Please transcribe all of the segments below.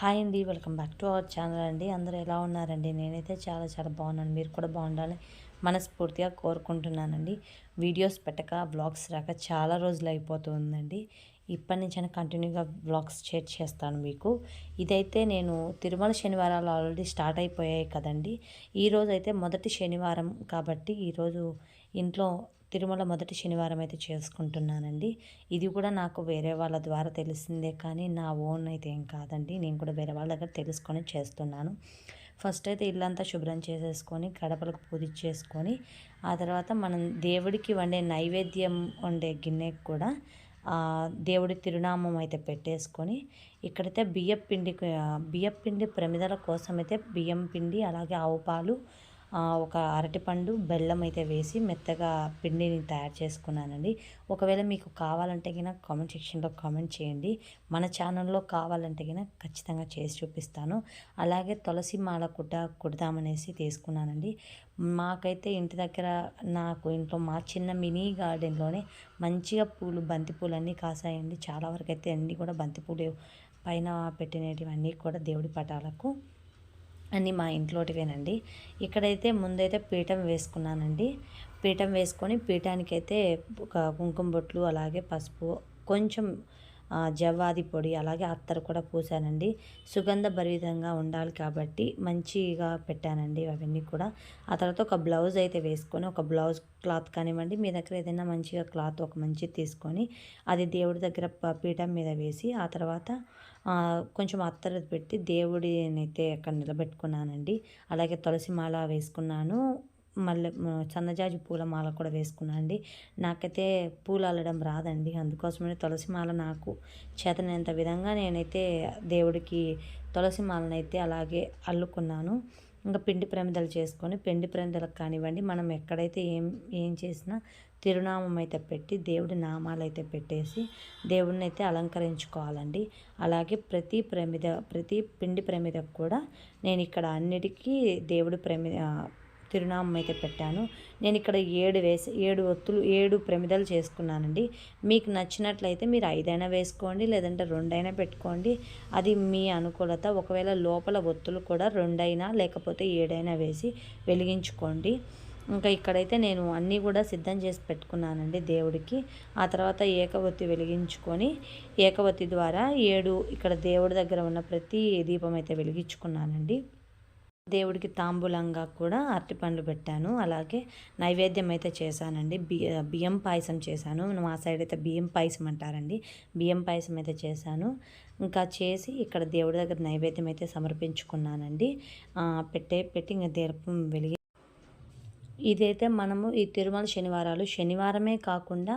Hi అండి welcome back to our channel అండి. అందరూ ఎలా ఉన్నారండి? నేనైతే చాలా చాలా బాగున్నాను. మీరు కూడా బాగుండాలి మనస్ఫూర్తిగా కోరుకుంటున్నానండి. వీడియోస్ పెట్టక వ్లాగ్స్ రాక చాలా రోజులు అయిపోతుందండి ఇప్పటి నుంచైనా కంటిన్యూగా బ్లాగ్స్ షేర్ చేస్తాను మీకు. ఇదైతే నేను తిరుమల శనివారాలు ఆల్రెడీ స్టార్ట్ అయిపోయాయి కదండి. ఈరోజు అయితే మొదటి శనివారం కాబట్టి ఈరోజు ఇంట్లో తిరుమల మొదటి శనివారం అయితే చేసుకుంటున్నానండి. ఇది కూడా నాకు వేరే వాళ్ళ ద్వారా తెలిసిందే కానీ నా ఓన్ అయితే ఏం కాదండి. నేను కూడా వేరే వాళ్ళ దగ్గర తెలుసుకొని చేస్తున్నాను. ఫస్ట్ అయితే ఇల్లంతా శుభ్రం చేసేసుకొని గడపలకు పూజ చేసుకొని ఆ తర్వాత మనం దేవుడికి వండే నైవేద్యం వండే గిన్నెకి కూడా దేవుడి తిరునామం అయితే పెట్టేసుకొని ఇక్కడైతే బియ్యం పిండి బియ్యం పిండి ప్రమిదల కోసం అయితే బియ్యం పిండి అలాగే ఆవు పాలు ఒక అరటిపండు బెల్లం అయితే వేసి మెత్తగా పిండిని తయారు చేసుకున్నానండి. ఒకవేళ మీకు కావాలంటే కనుక కామెంట్ సెక్షన్లో కామెంట్ చేయండి. మన ఛానల్లో కావాలంటే కనుక ఖచ్చితంగా చేసి చూపిస్తాను. అలాగే తులసి మాల కుట్ట కుడదామనేసి తీసుకున్నానండి. మాకైతే ఇంటి దగ్గర నాకు ఇంట్లో మా చిన్న మినీ గార్డెన్లోనే మంచిగా పూలు బంతిపూలు అన్నీ కాసాయండి. చాలా వరకు అయితే అన్నీ కూడా బంతిపూలు పైన పెట్టినటివన్నీ కూడా దేవుడి పటాలకు అన్నీ మా ఇంట్లోటివేనండి. ఇక్కడైతే ముందైతే పీఠం వేసుకున్నానండి. పీఠం వేసుకొని పీఠానికైతే ఒక కుంకుమ బొట్లు అలాగే పసుపు కొంచెం జవ్వాది పొడి అలాగే అత్తరు కూడా పూసానండి. సుగంధ భరితంగా ఉండాలి కాబట్టి మంచిగా పెట్టానండి అవన్నీ కూడా. ఆ తర్వాత ఒక బ్లౌజ్ అయితే వేసుకొని ఒక బ్లౌజ్ క్లాత్ కానివ్వండి మీ దగ్గర ఏదైనా మంచిగా క్లాత్ ఒక మంచి తీసుకొని అది దేవుడి దగ్గర పీఠం మీద వేసి ఆ తర్వాత కొంచెం అత్తర పెట్టి దేవుడినైతే అక్కడ నిలబెట్టుకున్నానండి. అలాగే తులసి మాల వేసుకున్నాను. మల్లె సన్నజాజి పూల మాల కూడా వేసుకున్నాను అండి నాకైతే పూలు అల్లడం రాదండి. అందుకోసమనే తులసి మాల నాకు చేతనంత విధంగా నేనైతే దేవుడికి తులసి మాలను అయితే అలాగే అల్లుకున్నాను. ఇంకా పిండి ప్రమిదలు చేసుకొని పిండి ప్రమిదలకు కానివ్వండి మనం ఎక్కడైతే ఏం ఏం చేసినా తిరునామం అయితే పెట్టి దేవుడి నామాలు అయితే పెట్టేసి దేవుడిని అయితే అలంకరించుకోవాలండి. అలాగే ప్రతి ప్రమిద ప్రతి పిండి ప్రమిదకు కూడా నేను ఇక్కడ అన్నిటికీ దేవుడి ప్రమి తిరునామం అయితే పెట్టాను. నేను ఇక్కడ ఏడు వేసి ఏడు ఒత్తులు ఏడు ప్రమిదలు చేసుకున్నానండి. మీకు నచ్చినట్లయితే మీరు ఐదైనా వేసుకోండి లేదంటే రెండైనా పెట్టుకోండి. అది మీ అనుకూలత. ఒకవేళ లోపల ఒత్తులు కూడా రెండైనా లేకపోతే ఏడైనా వేసి వెలిగించుకోండి. ఇంకా ఇక్కడైతే నేను అన్నీ కూడా సిద్ధం చేసి పెట్టుకున్నానండి దేవుడికి. ఆ తర్వాత ఏకవత్తి వెలిగించుకొని ఏకవత్తి ద్వారా ఏడు ఇక్కడ దేవుడి దగ్గర ఉన్న ప్రతి దీపం అయితే వెలిగించుకున్నానండి. దేవుడికి తాంబూలంగా కూడా అరటిపండ్లు పెట్టాను. అలాగే నైవేద్యం అయితే చేశానండి. బియ్య బియ్యం పాయసం చేశాను. మా సైడ్ అయితే బియ్యం పాయసం అంటారండి. బియ్యం పాయసం అయితే చేశాను. ఇంకా చేసి ఇక్కడ దేవుడి దగ్గర నైవేద్యం అయితే సమర్పించుకున్నానండి. పెట్టే పెట్టి ఇంకా దీపం వెలిగి ఇదైతే మనము ఈ తిరుమల శనివారాలు శనివారమే కాకుండా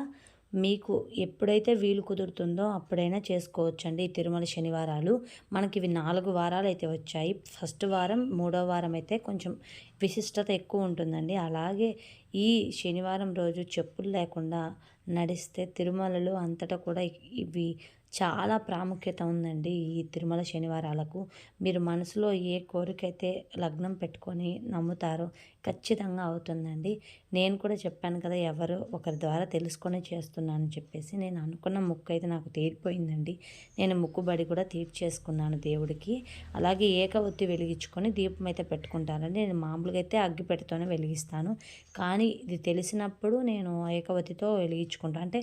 మీకు ఎప్పుడైతే వీలు కుదురుతుందో అప్పుడైనా చేసుకోవచ్చండి ఈ తిరుమల శనివారాలు. మనకి ఇవి నాలుగు వారాలు అయితే వచ్చాయి. ఫస్ట్ వారం మూడో వారం అయితే కొంచెం విశిష్టత ఎక్కువ ఉంటుందండి. అలాగే ఈ శనివారం రోజు చెప్పులు లేకుండా నడిస్తే తిరుమలలో అంతటా కూడా ఇవి చాలా ప్రాముఖ్యత ఉందండి ఈ తిరుమల శనివారాలకు. మీరు మనసులో ఏ కోరికైతే లగ్నం పెట్టుకొని నమ్ముతారో ఖచ్చితంగా అవుతుందండి. నేను కూడా చెప్పాను కదా ఎవరు ఒకరి ద్వారా తెలుసుకొని చేస్తున్నాను చెప్పేసి నేను అనుకున్న ముక్కు అయితే నాకు తీరిపోయిందండి. నేను ముక్కుబడి కూడా తీర్చేసుకున్నాను దేవుడికి. అలాగే ఏక ఒత్తి వెలిగించుకొని దీపం అయితే పెట్టుకుంటానండి. నేను మామూలుగా అయితే అగ్గి పెట్టుతోనే వెలిగిస్తాను. కానీ ఇది తెలిసినప్పుడు నేను ఏకవతితో వెలిగించుకుంటాను అంటే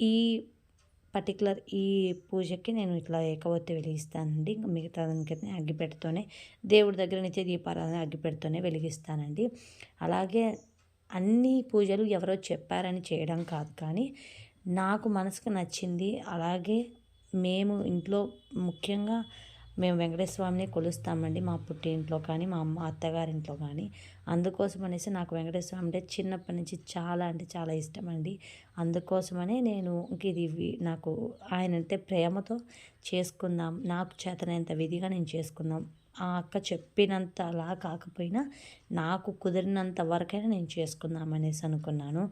ఈ పర్టికులర్ ఈ పూజకి నేను ఇట్లా ఏకవత్తి వెలిగిస్తానండి. మిగతా దానికైతే అగ్గిపెట్టతోనే దేవుడి దగ్గర నిత్య దీపారాధన అగ్గిపెట్టతోనే వెలిగిస్తానండి. అలాగే అన్ని పూజలు ఎవరో చెప్పారని చేయడం కాదు కానీ నాకు మనసుకు నచ్చింది. అలాగే మేము ఇంట్లో ముఖ్యంగా మేము వెంకటేశ్వర స్వామిని కొలుస్తామండి మా పుట్టింట్లో కానీ మా అమ్మ అత్తగారింట్లో కానీ. అందుకోసం అనేసి నాకు వెంకటేశ్వర స్వామి అంటే చిన్నప్పటి నుంచి చాలా అంటే చాలా ఇష్టం అండి అందుకోసమనే నేను ఇది నాకు ఆయన అంటే ప్రేమతో చేసుకుందాం నాకు చేతనంత విధిగా నేను చేసుకుందాం. ఆ అక్క చెప్పినంత అలా కాకపోయినా నాకు కుదిరినంత వరకైనా నేను చేసుకుందామనేసి అనుకున్నాను.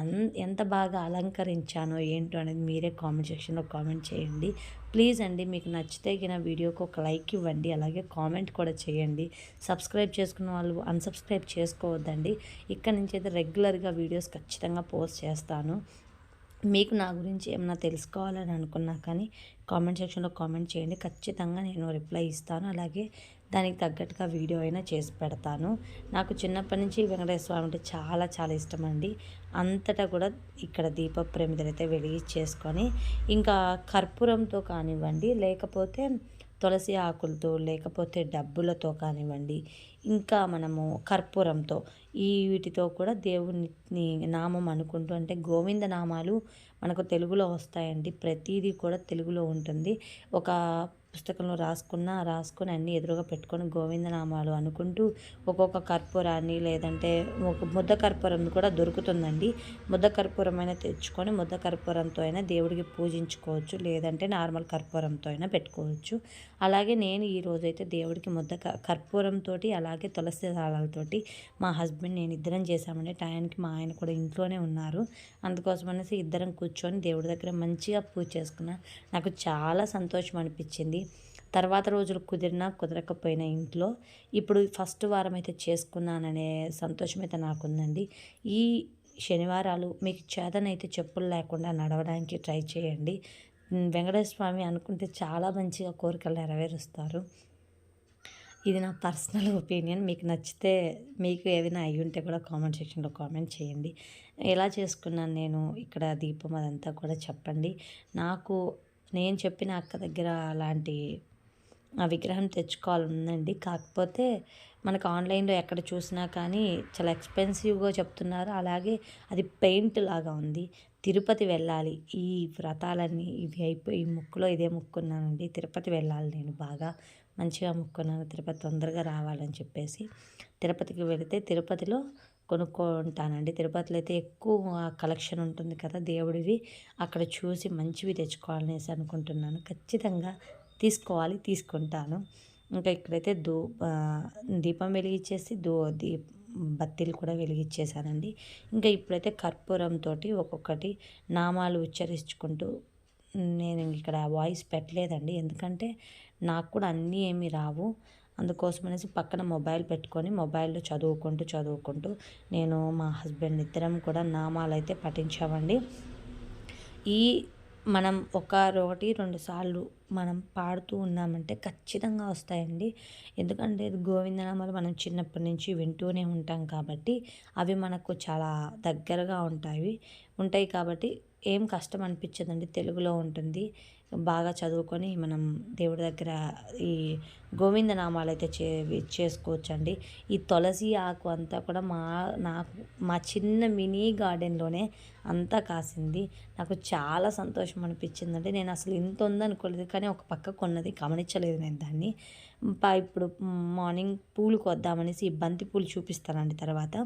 అన్ ఎంత బాగా అలంకరించానో ఏంటో అనేది మీరే కామెంట్ సెక్షన్లో కామెంట్ చేయండి. ప్లీజ్ అండి మీకు నచ్చితే కింద వీడియోకి ఒక లైక్ ఇవ్వండి అలాగే కామెంట్ కూడా చేయండి. సబ్స్క్రైబ్ చేసుకున్న వాళ్ళు అన్సబ్స్క్రైబ్ చేసుకోవద్దండి. ఇక్కడ నుంచి అయితే రెగ్యులర్గా వీడియోస్ ఖచ్చితంగా పోస్ట్ చేస్తాను. మీకు నా గురించి ఏమైనా తెలుసుకోవాలని అనుకున్నా కానీ కామెంట్ సెక్షన్లో కామెంట్ చేయండి. ఖచ్చితంగా నేను రిప్లై ఇస్తాను. అలాగే దానికి తగ్గట్టుగా వీడియో అయినా చేసి పెడతాను. నాకు చిన్నప్పటి నుంచి వెంకటేశ్వర స్వామి అంటే చాలా చాలా ఇష్టం అండి అంతటా కూడా ఇక్కడ దీప ప్రమిదలైతే వెలిగించేసుకొని ఇంకా కర్పూరంతో కానివ్వండి లేకపోతే తులసి ఆకులతో లేకపోతే డబ్బులతో కానివ్వండి ఇంకా మనము కర్పూరంతో ఈ వీటితో కూడా దేవుని నామం అనుకుంటూ అంటే గోవింద నామాలు మనకు తెలుగులో వస్తాయండి. ప్రతిదీ కూడా తెలుగులో ఉంటుంది. ఒక పుస్తకంలో రాసుకున్న రాసుకొని అన్ని ఎదురుగా పెట్టుకొని గోవిందనామాలు అనుకుంటూ ఒక్కొక్క కర్పూరాన్ని లేదంటే ఒక ముద్ద కర్పూరం కూడా దొరుకుతుందండి. ముద్ద కర్పూరం అయినా తెచ్చుకొని ముద్ద కర్పూరంతో అయినా దేవుడికి పూజించుకోవచ్చు. లేదంటే నార్మల్ కర్పూరంతో అయినా పెట్టుకోవచ్చు. అలాగే నేను ఈ రోజైతే దేవుడికి ముద్ద కర్పూరంతో అలాగే తులసి దాళాలతోటి మా హస్బెండ్ నేను ఇద్దరం చేశామండి. టయానికి మా ఆయన కూడా ఇంట్లోనే ఉన్నారు. అందుకోసం అనేసి ఇద్దరం కూర్చొని దేవుడి దగ్గర మంచిగా పూజ చేసుకున్నా నాకు చాలా సంతోషం అనిపించింది. తర్వాత రోజులు కుదిరినా కుదరకపోయినా ఇంట్లో. ఇప్పుడు ఫస్ట్ వారం అయితే చేసుకున్నాననే సంతోషం అయితే నాకుందండి. ఈ శనివారాలు మీకు చేతనైతే చెప్పులు లేకుండా నడవడానికి ట్రై చేయండి. వెంకటేశ్వర స్వామి అనుకుంటే చాలా మంచిగా కోరికలు నెరవేరుస్తారు. ఇది నా పర్సనల్ ఒపీనియన్. మీకు నచ్చితే మీకు ఏదైనా అయ్యి ఉంటే కూడా కామెంట్ సెక్షన్లో కామెంట్ చేయండి. ఎలా చేసుకున్నాను నేను ఇక్కడ దీపం అదంతా కూడా చెప్పండి. నాకు నేను చెప్పిన అక్క దగ్గర అలాంటి ఆ విగ్రహం తెచ్చుకోవాలనుందండి. కాకపోతే మనకు ఆన్లైన్లో ఎక్కడ చూసినా కానీ చాలా ఎక్స్పెన్సివ్గా చెప్తున్నారు. అలాగే అది పెయింట్ లాగా ఉంది. తిరుపతి వెళ్ళాలి. ఈ వ్రతాలన్నీ ఇవి అయిపోయి ఈ ముక్కులో ఇదే ముక్కున్నానండి. తిరుపతి వెళ్ళాలి నేను బాగా. మంచిగా ముక్కున్నాను. తిరుపతి తొందరగా రావాలని చెప్పేసి తిరుపతికి వెళితే తిరుపతిలో కొనుక్కుంటానండి. తిరుపతిలో అయితే ఎక్కువ కలెక్షన్ ఉంటుంది కదా దేవుడివి. అక్కడ చూసి మంచివి తెచ్చుకోవాలనేసి అనుకుంటున్నాను. ఖచ్చితంగా తీసుకోవాలి తీసుకుంటాను. ఇంకా ఇక్కడైతే దూ దీపం వెలిగించేసి దూ దీప్ బత్తీలు కూడా వెలిగించేశానండి. ఇంకా ఇప్పుడైతే కర్పూరంతో ఒక్కొక్కటి నామాలు ఉచ్చరించుకుంటూ నేను ఇక్కడ వాయిస్ పెట్టలేదండి. ఎందుకంటే నాకు కూడా అన్నీ ఏమి రావు. అందుకోసం అనేసి పక్కన మొబైల్ పెట్టుకొని మొబైల్లో చదువుకుంటూ చదువుకుంటూ నేను మా హస్బెండ్ ఇద్దరం కూడా నామాలు అయితే పఠించామండి. ఈ మనం ఒక ఒకటి రెండు సార్లు మనం పాడుతూ ఉన్నామంటే ఖచ్చితంగా వస్తాయండి. ఎందుకంటే గోవిందనామాలు మనం చిన్నప్పటి నుంచి వింటూనే ఉంటాం కాబట్టి అవి మనకు చాలా దగ్గరగా ఉంటాయి. ఉంటాయి కాబట్టి ఏం కష్టం అనిపించదండి. తెలుగులో ఉంటుంది. బాగా చదువుకొని మనం దేవుడి దగ్గర ఈ గోవింద నామాలు అయితే చే చేసుకోవచ్చండి. ఈ తులసి ఆకు అంతా కూడా మా నాకు మా చిన్న మినీ గార్డెన్లోనే అంతా కాసింది. నాకు చాలా సంతోషం అనిపించిందంటే నేను అసలు ఇంత ఉందనుకోలేదు కానీ ఒక పక్క కొన్నది గమనించలేదు నేను దాన్ని. ఇప్పుడు మార్నింగ్ పూలు కొద్దామనేసి ఈ బంతి పూలు చూపిస్తానండి తర్వాత.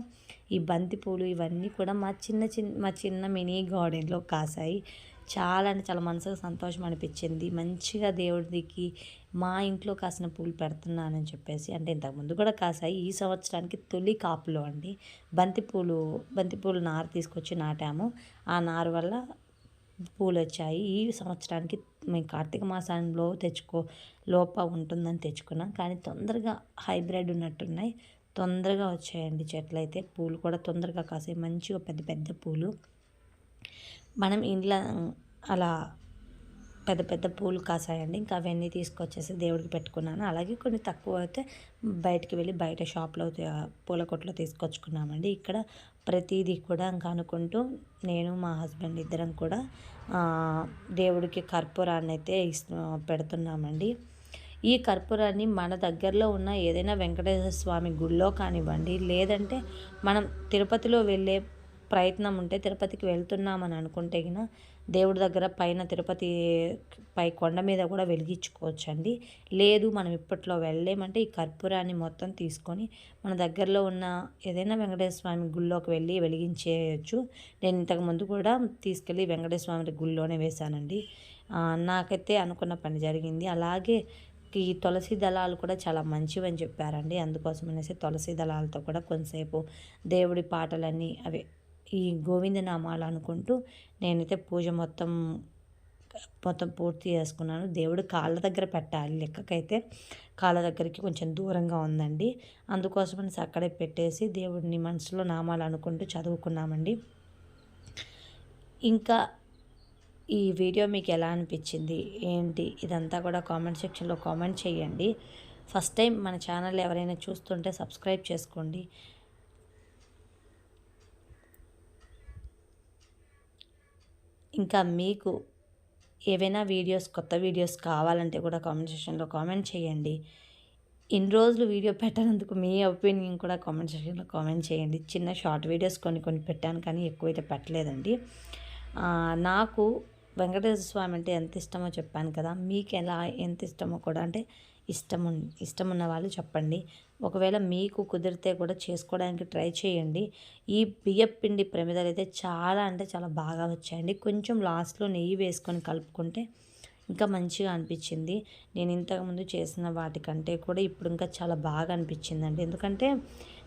ఈ బంతి పూలు ఇవన్నీ కూడా మా చిన్న చిన్న మా చిన్న మినీ గార్డెన్లో కాసాయి. చాలా అంటే చాలా మనసుకు సంతోషం అనిపించింది. మంచిగా దేవుడికి మా ఇంట్లో కాసిన పూలు పెడుతున్నానని చెప్పేసి అంటే ఇంతకుముందు కూడా కాసాయి. ఈ సంవత్సరానికి తొలి కాపులో అండి. బంతిపూలు బంతిపూలు నారు తీసుకొచ్చి నాటాము. ఆ నారు వల్ల పూలు వచ్చాయి. ఈ సంవత్సరానికి మేము కార్తీక మాసంలో తెచ్చుకో లోప ఉంటుందని తెచ్చుకున్నాం. కానీ తొందరగా హైబ్రిడ్ ఉన్నట్టున్నాయి. తొందరగా వచ్చాయండి చెట్లు అయితే. పూలు కూడా తొందరగా కాసాయి. మంచిగా పెద్ద పెద్ద పూలు. మనం ఇంట్లో అలా పెద్ద పెద్ద పూలు కాసాయండి. ఇంకా అవన్నీ తీసుకొచ్చేసి దేవుడికి పెట్టుకున్నాను. అలాగే కొన్ని తక్కువ అయితే బయటికి వెళ్ళి బయట షాప్లో పూల కొట్లో తీసుకొచ్చుకున్నామండి. ఇక్కడ ప్రతిదీ కూడా ఇంకా అనుకుంటూ నేను మా హస్బెండ్ ఇద్దరం కూడా దేవుడికి కర్పూరాన్ని అయితే పెడుతున్నామండి. ఈ కర్పూరాన్ని మన దగ్గరలో ఉన్న ఏదైనా వెంకటేశ్వర స్వామి గుళ్ళో కానివ్వండి లేదంటే మనం తిరుపతిలో వెళ్ళే ప్రయత్నం ఉంటే తిరుపతికి వెళ్తున్నామని అనుకుంటే గిన దేవుడి దగ్గర పైన తిరుపతి పై కొండ మీద కూడా వెలిగించుకోవచ్చండి. లేదు మనం ఇప్పట్లో వెళ్ళలేమంటే ఈ కర్పూరాన్ని మొత్తం తీసుకొని మన దగ్గరలో ఉన్న ఏదైనా వెంకటేశ్వర స్వామి గుళ్ళోకి వెళ్ళి వెలిగించేయచ్చు. నేను ఇంతకుముందు కూడా తీసుకెళ్ళి వెంకటేశ్వర స్వామి గుళ్ళోనే వేశానండి. నాకైతే అనుకున్న పని జరిగింది. అలాగే ఈ తులసి దళాలు కూడా చాలా మంచివని చెప్పారండి. అందుకోసం అనేసి తులసి దళాలతో కూడా కొంతసేపు దేవుడి పాటలన్నీ అవి ఈ గోవిందనామాలు అనుకుంటూ నేనైతే పూజ మొత్తం మొత్తం పూర్తి చేసుకున్నాను. దేవుడు కాళ్ళ దగ్గర పెట్టాలి లెక్కకైతే. కాళ్ళ దగ్గరికి కొంచెం దూరంగా ఉందండి. అందుకోసమని అక్కడే పెట్టేసి దేవుడిని మనసులో నామాలు అనుకుంటూ చదువుకున్నామండి. ఇంకా ఈ వీడియో మీకు ఎలా అనిపించింది? ఏంటి? ఇదంతా కూడా కామెంట్ సెక్షన్లో కామెంట్ చేయండి. ఫస్ట్ టైం మన ఛానల్ ఎవరైనా చూస్తుంటే సబ్స్క్రైబ్ చేసుకోండి. ఇంకా మీకు ఏవైనా వీడియోస్ కొత్త వీడియోస్ కావాలంటే కూడా కామెంట్ సెక్షన్లో కామెంట్ చేయండి. ఇన్ని రోజులు వీడియో పెట్టనందుకు మీ ఒపీనియన్ కూడా కామెంట్ సెక్షన్లో కామెంట్ చేయండి. చిన్న షార్ట్ వీడియోస్ కొన్ని కొన్ని పెట్టాను కానీ ఎక్కువైతే పెట్టలేదండి. నాకు వెంకటేశ్వర స్వామి అంటే ఎంత ఇష్టమో చెప్పాను కదా. మీకు ఎలా ఎంత ఇష్టమో కూడా అంటే ఇష్టం ఇష్టం ఉన్న వాళ్ళు చెప్పండి. ఒకవేళ మీకు కుదిరితే కూడా చేసుకోవడానికి ట్రై చేయండి. ఈ బియ్యం పిండి ప్రమిదలు అయితే చాలా అంటే చాలా బాగా వచ్చాయండి. కొంచెం లాస్ట్లో నెయ్యి వేసుకొని కలుపుకుంటే ఇంకా మంచిగా అనిపించింది. నేను ఇంతకుముందు చేసిన వాటికంటే కూడా ఇప్పుడు ఇంకా చాలా బాగా అనిపించిందండి. ఎందుకంటే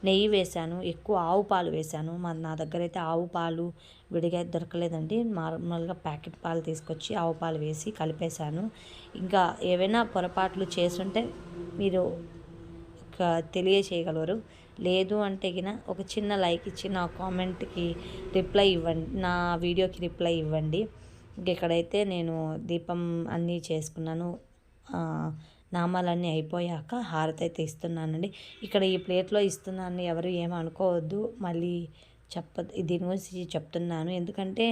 నెయ్యి వేశాను ఎక్కువ ఆవు పాలు వేశాను. మా నా దగ్గర అయితే ఆవు పాలు విడిగా దొరకలేదండి. నార్మల్గా ప్యాకెట్ పాలు తీసుకొచ్చి ఆవు పాలు వేసి కలిపేశాను. ఇంకా ఏవైనా పొరపాట్లు చేసుంటే మీరు తెలియచేయగలరు లేదు అంటే గిన ఒక చిన్న లైక్ ఇచ్చి నా కామెంట్కి రిప్లై ఇవ్వండి నా వీడియోకి రిప్లై ఇవ్వండి. ఇంక ఇక్కడైతే నేను దీపం అన్నీ చేసుకున్నాను నామాలన్నీ అయిపోయాక హారతి అయితే ఇస్తున్నానండి. ఇక్కడ ఈ ప్లేట్లో ఇస్తున్నాను ఎవరు ఏమనుకోవద్దు. అనుకోవద్దు మళ్ళీ చెప్ప దీని గురించి చెప్తున్నాను. ఎందుకంటే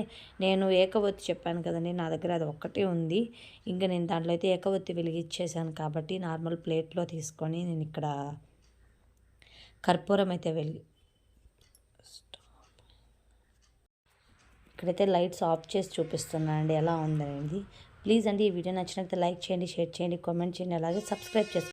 నేను ఏకవత్తి చెప్పాను కదండి నా దగ్గర అది ఒక్కటే ఉంది. ఇంకా నేను దాంట్లో అయితే ఏకవత్తి వెలిగించేసాను కాబట్టి నార్మల్ ప్లేట్లో తీసుకొని నేను ఇక్కడ కర్పూరం అయితే వెలిగి ఇక్కడైతే లైట్స్ ఆఫ్ చేసి చూపిస్తున్నాను అండి ఎలా ఉందనేది. ప్లీజ్ అండి ఈ వీడియో నచ్చినట్లయితే లైక్ చేయండి షేర్ చేయండి కామెంట్ చేయండి అలాగే సబ్స్క్రైబ్ చేసుకోండి.